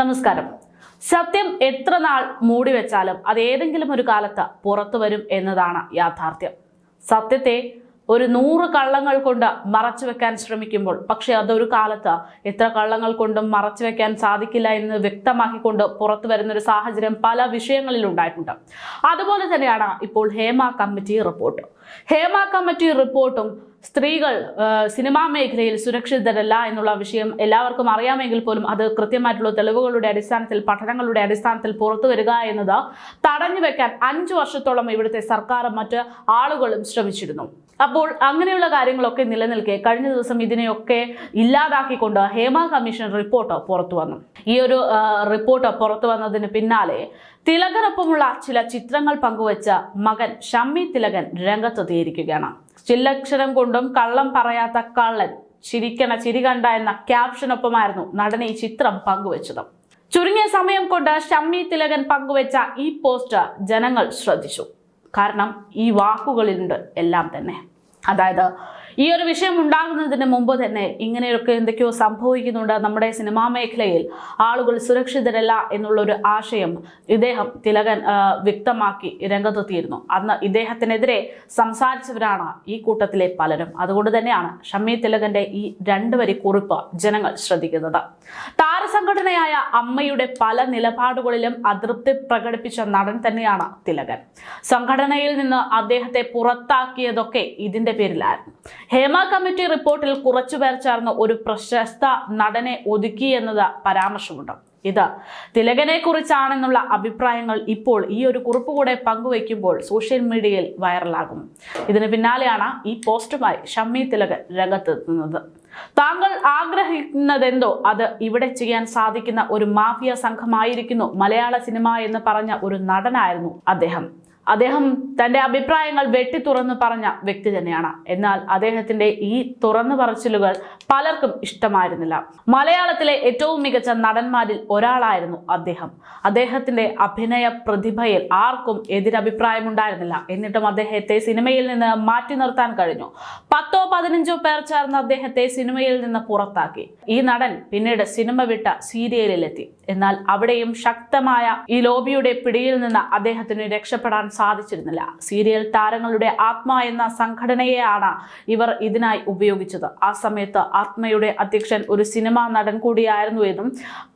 നമസ്കാരം. സത്യം എത്ര നാൾ മൂടി വെച്ചാലും അത് ഏതെങ്കിലും ഒരു കാലത്ത് പുറത്തു വരും എന്നതാണ് യാഥാർത്ഥ്യം. സത്യത്തെ ഒരു നൂറ് കള്ളങ്ങൾ കൊണ്ട് മറച്ചു വെക്കാൻ ശ്രമിക്കുമ്പോൾ പക്ഷെ അതൊരു കാലത്ത് എത്ര കള്ളങ്ങൾ കൊണ്ടും മറച്ചു വെക്കാൻ സാധിക്കില്ല എന്ന് വ്യക്തമാക്കിക്കൊണ്ട് പുറത്തു വരുന്ന ഒരു സാഹചര്യം പല വിഷയങ്ങളിൽ ഉണ്ടായിട്ടുണ്ട്. അതുപോലെ തന്നെയാണ് ഇപ്പോൾ Hema committee report. Hema committee റിപ്പോർട്ടും സ്ത്രീകൾ സിനിമാ മേഖലയിൽ സുരക്ഷിതരല്ല എന്നുള്ള വിഷയം എല്ലാവർക്കും അറിയാമെങ്കിൽ പോലും അത് കൃത്യമായിട്ടുള്ള തെളിവുകളുടെ അടിസ്ഥാനത്തിൽ പഠനങ്ങളുടെ അടിസ്ഥാനത്തിൽ പുറത്തു വരിക എന്നത് തടഞ്ഞു വെക്കാൻ അഞ്ചു വർഷത്തോളം ഇവിടുത്തെ സർക്കാരും മറ്റ് ആളുകളും ശ്രമിച്ചിരുന്നു. അപ്പോൾ അങ്ങനെയുള്ള കാര്യങ്ങളൊക്കെ നിലനിൽക്കെ കഴിഞ്ഞ ദിവസം ഇതിനെയൊക്കെ ഇല്ലാതാക്കിക്കൊണ്ട് ഹേമ കമ്മീഷൻ റിപ്പോർട്ട് പുറത്തു വന്നു. ഈ ഒരു റിപ്പോർട്ട് പുറത്തു വന്നതിന് പിന്നാലെ തിലകനൊപ്പമുള്ള ചില ചിത്രങ്ങൾ പങ്കുവച്ച മകൻ ഷമ്മി തിലകൻ രംഗത്തെത്തിയിരിക്കുകയാണ്. ചില്ലക്ഷരം കൊണ്ടും കള്ളം പറയാത്ത കള്ളൻ. ചിരിക്കണ ചിരി കണ്ട എന്ന ക്യാപ്ഷനൊപ്പമായിരുന്നു നടൻ ഈ ചിത്രം പങ്കുവച്ചത്. ചുരുങ്ങിയ സമയം കൊണ്ട് ഷമ്മി തിലകൻ പങ്കുവച്ച ഈ പോസ്റ്റ് ജനങ്ങൾ ശ്രദ്ധിച്ചു. കാരണം ഈ വാക്കുകളിലുണ്ട് എല്ലാം തന്നെ. അതായത് ഈ ഒരു വിഷയം ഉണ്ടാകുന്നതിന് മുമ്പ് തന്നെ ഇങ്ങനെയൊക്കെ എന്തൊക്കെയോ സംഭവിക്കുന്നുണ്ട് നമ്മുടെ സിനിമാ മേഖലയിൽ. ആളുകൾ സുരക്ഷിതരല്ല എന്നുള്ളൊരു ആശയം ഇദ്ദേഹം തിലകൻ വ്യക്തമാക്കി രംഗത്തെത്തിയിരുന്നു. അന്ന് ഇദ്ദേഹത്തിനെതിരെ സംസാരിച്ചവരാണ് ഈ കൂട്ടത്തിലെ പലരും. അതുകൊണ്ട് തന്നെയാണ് ഷമ്മി തിലകന്റെ ഈ രണ്ട് വരി കുറിപ്പ് ജനങ്ങൾ ശ്രദ്ധിക്കുന്നത്. താരസംഘടനയായ അമ്മയുടെ പല നിലപാടുകളിലും അതൃപ്തി പ്രകടിപ്പിച്ച നടൻ തന്നെയാണ് തിലകൻ. സംഘടനയിൽ നിന്ന് അദ്ദേഹത്തെ പുറത്താക്കിയതൊക്കെ ഇതിന്റെ പേരിലായിരുന്നു. ഹേമ കമ്മിറ്റി റിപ്പോർട്ടിൽ കുറച്ചുപേർ ചേർന്ന് ഒരു പ്രശസ്ത നടനെ ഒതുക്കി എന്നത് പരാമർശമുണ്ട്. ഇത് തിലകനെ കുറിച്ചാണെന്നുള്ള അഭിപ്രായങ്ങൾ ഇപ്പോൾ ഈ ഒരു കുറിപ്പ് കൂടെ പങ്കുവയ്ക്കുമ്പോൾ സോഷ്യൽ മീഡിയയിൽ വൈറലാകും. ഇതിന് പിന്നാലെയാണ് ഈ പോസ്റ്റുമായി ഷമ്മി തിലകൻ രംഗത്തെത്തുന്നത്. താങ്കൾ ആഗ്രഹിക്കുന്നതെന്തോ അത് ഇവിടെ ചെയ്യാൻ സാധിക്കുന്ന ഒരു മാഫിയ സംഘമായിരിക്കുന്നു മലയാള സിനിമ എന്ന് പറഞ്ഞ ഒരു നടനായിരുന്നു അദ്ദേഹം. അദ്ദേഹം തന്റെ അഭിപ്രായങ്ങൾ വെട്ടി തുറന്നു പറഞ്ഞ വ്യക്തി തന്നെയാണ്. എന്നാൽ അദ്ദേഹത്തിന്റെ ഈ തുറന്നു പറച്ചിലുകൾ പലർക്കും ഇഷ്ടമായിരുന്നില്ല. മലയാളത്തിലെ ഏറ്റവും മികച്ച നടന്മാരിൽ ഒരാളായിരുന്നു അദ്ദേഹം. അദ്ദേഹത്തിന്റെ അഭിനയ പ്രതിഭയിൽ ആർക്കും എതിരഭിപ്രായമുണ്ടായിരുന്നില്ല. എന്നിട്ടും അദ്ദേഹത്തെ സിനിമയിൽ നിന്ന് മാറ്റി നിർത്താൻ കഴിഞ്ഞു. പത്തോ പതിനഞ്ചോ പേർ ചേർന്ന് അദ്ദേഹത്തെ സിനിമയിൽ നിന്ന് പുറത്താക്കി. ഈ നടൻ പിന്നീട് സിനിമ വിട്ട സീരിയലിലെത്തി. എന്നാൽ അവിടെയും ശക്തമായ ഈ ലോബിയുടെ പിടിയിൽ നിന്ന് അദ്ദേഹത്തിന് രക്ഷപ്പെടാൻ സാധിച്ചിരുന്നില്ല. സീരിയൽ താരങ്ങളുടെ ആത്മ എന്ന സംഘടനയെയാണ് ഇവർ ഇതിനായി ഉപയോഗിച്ചത്. ആ സമയത്ത് ആത്മയുടെ അധ്യക്ഷൻ ഒരു സിനിമാ നടൻ കൂടിയായിരുന്നു എന്നും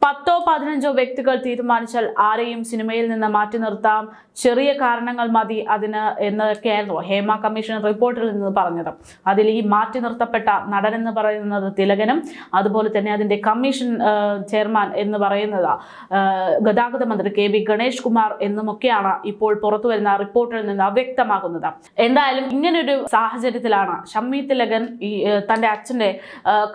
പത്തോ പതിനഞ്ചോ വ്യക്തികൾ തീരുമാനിച്ചാൽ ആരെയും സിനിമയിൽ നിന്ന് മാറ്റി നിർത്താം. ചെറിയ കാരണങ്ങൾ മതി അതിന് എന്നൊക്കെയായിരുന്നു ഹേമ കമ്മീഷൻ റിപ്പോർട്ടിൽ നിന്ന് പറഞ്ഞത്. അതിൽ ഈ മാറ്റി നിർത്തപ്പെട്ട നടൻ എന്ന് പറയുന്നത് തിലകനും അതുപോലെ തന്നെ അതിന്റെ കമ്മീഷൻ ചെയർമാൻ എന്ന് പറയുന്നത് ഗതാഗത മന്ത്രി കെ വി ഗണേഷ് കുമാർ എന്നുമൊക്കെയാണ് ഇപ്പോൾ പുറത്തു വരുന്ന റിപ്പോർട്ടിൽ നിന്ന് വ്യക്തമാകുന്നത്. എന്തായാലും ഇങ്ങനൊരു സാഹചര്യത്തിലാണ് ഷമ്മി തിലകൻ ഈ തന്റെ അച്ഛന്റെ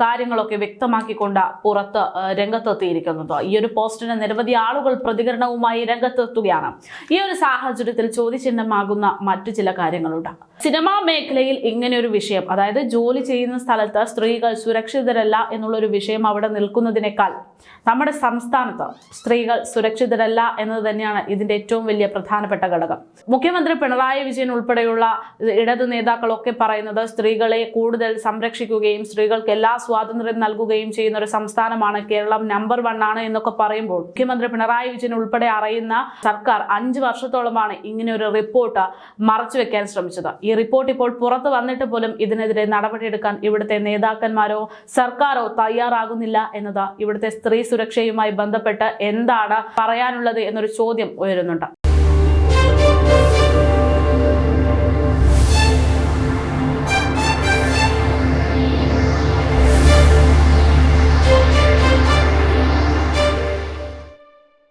കാര്യങ്ങളൊക്കെ വ്യക്തമാക്കിക്കൊണ്ട് പുറത്ത് രംഗത്തെത്തിയിരിക്കുന്നത്. ഈ ഒരു പോസ്റ്റിന് നിരവധി ആളുകൾ പ്രതികരണവുമായി രംഗത്തെത്തുകയാണ്. ഈ ഒരു സാഹചര്യത്തിൽ ചോദ്യചിഹ്നമാകുന്ന മറ്റു ചില കാര്യങ്ങളുണ്ട്. സിനിമാ മേഖലയിൽ ഇങ്ങനെ ഒരു വിഷയം അതായത് ജോലി ചെയ്യുന്ന സ്ഥലത്ത് സ്ത്രീകൾ സുരക്ഷിതരല്ല എന്നുള്ളൊരു വിഷയം അവിടെ നിൽക്കുന്നതിനേക്കാൾ നമ്മുടെ സംസ്ഥാനത്ത് സ്ത്രീകൾ സുരക്ഷിതരല്ല എന്നത് തന്നെയാണ് ഇതിന്റെ ഏറ്റവും വലിയ പ്രധാനപ്പെട്ട ഘടകം. മുഖ്യമന്ത്രി പിണറായി വിജയൻ ഉൾപ്പെടെയുള്ള ഇടതു നേതാക്കളൊക്കെ പറയുന്നത് സ്ത്രീകളെ കൂടുതൽ സംരക്ഷിക്കുകയും സ്ത്രീകൾക്ക് എല്ലാ സ്വാതന്ത്ര്യം നൽകുകയും ചെയ്യുന്ന ഒരു സംസ്ഥാനമാണ് കേരളം നമ്പർ വൺ ആണ് എന്നൊക്കെ പറയുമ്പോൾ മുഖ്യമന്ത്രി പിണറായി വിജയൻ ഉൾപ്പെടെ അറിയുന്ന സർക്കാർ അഞ്ച് വർഷത്തോളമാണ് ഇങ്ങനെ ഒരു റിപ്പോർട്ട് മറച്ചു വെക്കാൻ ശ്രമിച്ചത്. ഈ റിപ്പോർട്ട് ഇപ്പോൾ പുറത്ത് വന്നിട്ട് പോലും ഇതിനെതിരെ നടപടിയെടുക്കാൻ ഇവിടുത്തെ നേതാക്കന്മാരോ സർക്കാരോ തയ്യാറാകുന്നില്ല എന്നത് ഇവിടുത്തെ സ്ത്രീ സുരക്ഷയുമായി ബന്ധപ്പെട്ട് എന്താണ് പറയാനുള്ളത് എന്നൊരു ചോദ്യം ഉയരുന്നുണ്ട്.